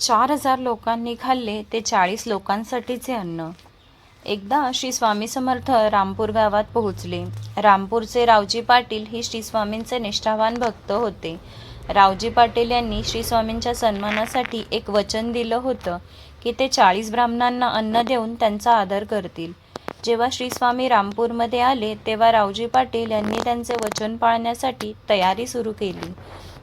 चार हजार लोकांनी खाल्ले ते चाळीस लोकांसाठीचे अन्न. एकदा श्री स्वामी समर्थ रामपूर गावात पोहोचले. रामपूरचे रावजी पाटील ही श्री स्वामींचे निष्ठावान भक्त होते. रावजी पाटील यांनी श्री स्वामींच्या सन्मानासाठी एक वचन दिलं होतं की ते चाळीस ब्राह्मणांना अन्न देऊन त्यांचा आदर करतील. जेव्हा श्री स्वामी रामपूरमध्ये आले तेव्हा रावजी पाटील यांनी त्यांचे वचन पाळण्यासाठी तयारी सुरू केली.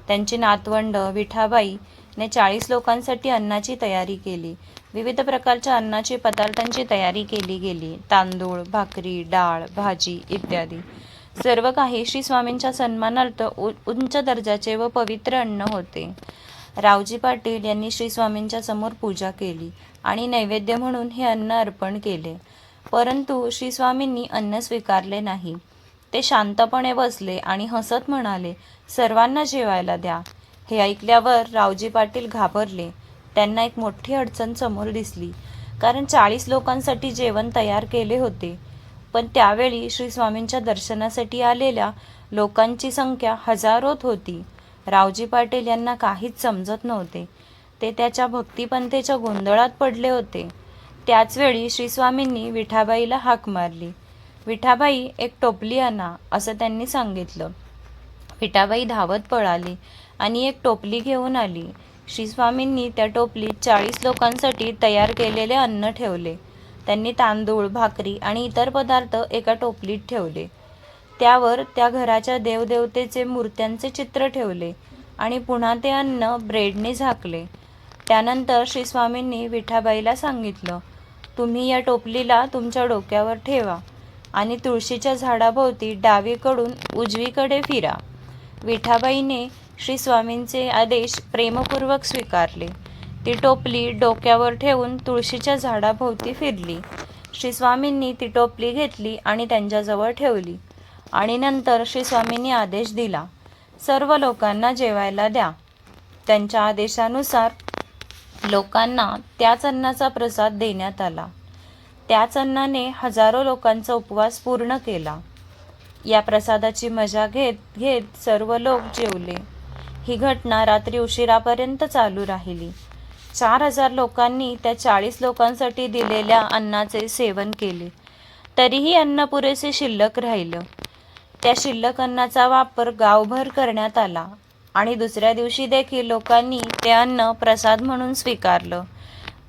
त्यांची नातवंड विठाबाई ने चाळीस लोकांसाठी अन्नाची तयारी केली. विविध प्रकारच्या अन्नाची पदार्थांची तयारी केली गेली. तांदूळ भाकरी डाळ भाजी इत्यादी. सर्व काही श्री स्वामींच्या सन्मानार्थ उ- उंच दर्जाचे व पवित्र अन्न होते. रावजी पाटील यांनी श्री स्वामींच्या समोर पूजा केली आणि नैवेद्य म्हणून हे अन्न अर्पण केले. परंतु श्री स्वामींनी अन्न स्वीकारले नाही. ते शांतपणे बसले आणि हसत म्हणाले सर्वांना जेवायला द्या. हे ऐकल्यावर रावजी पाटील घाबरले. त्यांना एक मोठी अडचण समोर दिसली. कारण चाळीस लोकांसाठी जेवण तयार केले होते. पण त्यावेळी श्री स्वामींच्या दर्शनासाठी आलेल्या लोकांची संख्या हजारोत होती. रावजी पाटील यांना काहीच समजत नव्हते. ते त्याच्या भक्तिपंथेच्या गोंधळात पडले होते. त्याचवेळी श्री स्वामींनी विठाबाईला हाक मारली. विठाबाई एक टोपली आणा असं त्यांनी सांगितलं. विठाबाई धावत पळाली आणि एक टोपली घेऊन आली. श्री स्वामींनी त्या टोपलीत चाळीस लोकांसाठी तयार केलेले अन्न ठेवले. त्यांनी तांदूळ भाकरी आणि इतर पदार्थ एका टोपलीत ठेवले. त्यावर त्या घराच्या देवदेवतेचे मूर्त्यांचे चित्र ठेवले आणि पुन्हा ते अन्न ब्रेडने झाकले. त्यानंतर श्री स्वामींनी विठाबाईला सांगितलं तुम्ही या टोपलीला तुमच्या डोक्यावर ठेवा आणि तुळशीच्या झाडाभोवती डावीकडून उजवीकडे फिरा. विठाबाईने श्री स्वामींचे आदेश प्रेमपूर्वक स्वीकारले. ती टोपली डोक्यावर ठेवून तुळशीच्या झाडाभोवती फिरली. श्री स्वामींनी ती टोपली घेतली आणि त्यांच्याजवळ ठेवली. आणि नंतर श्री स्वामींनी आदेश दिला सर्व लोकांना जेवायला द्या. त्यांच्या आदेशानुसार लोकांना त्याच अन्नाचा प्रसाद देण्यात आला. त्याच अन्नाने हजारो लोकांचा उपवास पूर्ण केला. या प्रसादाची मजा घेत घेत सर्व लोक जेवले. ही घटना रात्री उशिरापर्यंत चालू राहिली. चार हजार लोकांनी त्या चाळीस लोकांसाठी दिलेल्या अन्नाचे सेवन केले. तरीही अन्न पुरेसे शिल्लक राहिलं. त्या शिल्लक अन्नाचा वापर गावभर करण्यात आला आणि दुसऱ्या दिवशी देखील लोकांनी ते अन्न प्रसाद म्हणून स्वीकारलं.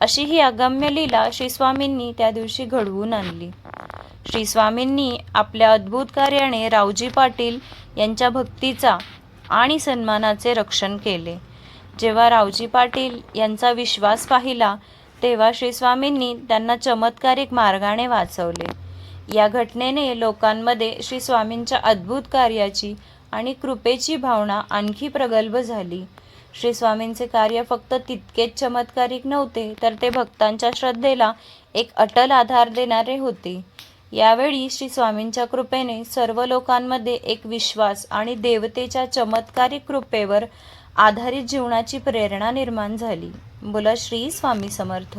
अशी ही अगम्य लीला श्रीस्वामींनी त्या दिवशी घडवून आणली. श्री स्वामींनी आपल्या अद्भुत कार्याने रावजी पाटील यांच्या भक्तीचा आणि सन्मानाचे रक्षण केले. जेव्हा रावजी पाटील यांचा विश्वास पाहिला तेव्हा श्री स्वामींनी त्यांना चमत्कारिक मार्गाने वाचवले. या घटनेने लोकांमध्ये श्री स्वामींच्या अद्भुत कार्याची आणि कृपेची भावना आणखी प्रगल्भ झाली. श्री स्वामींचे कार्य फक्त तितकेच चमत्कारिक नव्हते तर ते भक्तांच्या श्रद्धेला एक अटल आधार देणारे होते. यावेळी श्री स्वामींच्या कृपेने सर्व लोकांमध्ये एक विश्वास आणि देवतेच्या चमत्कारिक कृपेवर आधारित जीवनाची प्रेरणा निर्माण झाली. बोला श्री स्वामी समर्थ.